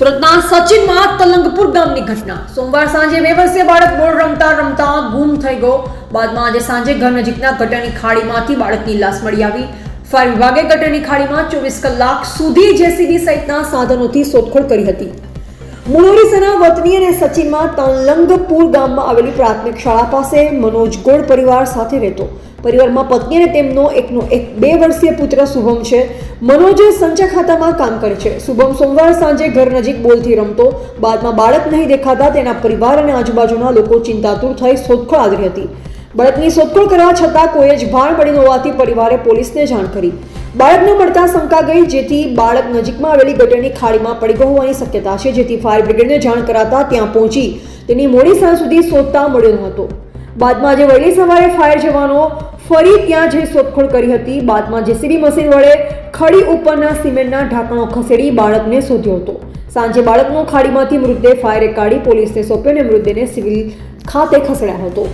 સુરતના સચિનમાં તલંગપુર ગામની ઘટના. સોમવાર સાંજે બે વર્ષીય બાળક બોર્ડ રમતા રમતા ગુમ થઈ ગયો. બાદમાં આજે સાંજે ઘર નજીકના ગટરની ખાડીમાંથી બાળકની લાશ મળી આવી. ફાયર વિભાગે ગટરની ખાડીમાં ચોવીસ કલાક સુધી જેસીબી સહિતના સાધનોથી શોધખોળ કરી હતી. મુળોરીસના વતની અને સચિનમાં તલંગપુર ગામમાં આવેલી પ્રાથમિક શાળા પાસે મનોજ ગોળ પરિવાર સાથે રહેતો. પરિવારમાં પત્ની અને તેમનો એકનો એક બે વર્ષીય પુત્ર શુભમ છે. મનોજ સંચા ખાતામાં કામ કરે છે. શુભમ સોમવાર સાંજે ઘર નજીક બોલથી રમતો. બાદમાં બાળક નહીં દેખાતા તેના પરિવાર અને આજુબાજુના લોકો ચિંતાતુર થઈ શોધખોળ આદરી હતી. બાળકની શોધખોળ કરવા છતાં કોઈ જ ભાન પડી હોવાથી પરિવારે પોલીસને જાણ કરી. બાળકને મળતા શંકા ગઈ, જેથી બાળક નજીકમાં આવેલી ગટરની ખાડીમાં પડી ગયો હોવાની શક્યતા છે, જેથી ફાયર બ્રિગેડને જાણ કરાતા ત્યાં પહોંચી તેની મોડી સાંજ સુધી શોધતા મળ્યો ન હતો. બાદમાં આજે વહેલી સવારે ફાયર જવાનો ફરી ત્યાં જઈ શોધખોળ કરી હતી. બાદમાં જેસીબી મશીન વડે ખડી ઉપરના સિમેન્ટના ઢાંકણો ખસેડી બાળકને શોધ્યો હતો. સાંજે બાળકનો ખાડીમાંથી મૃતદેહ ફાયરે કાઢી પોલીસને સોંપ્યો અને મૃતદેહને સિવિલ ખાતે ખસેડાયો હતો.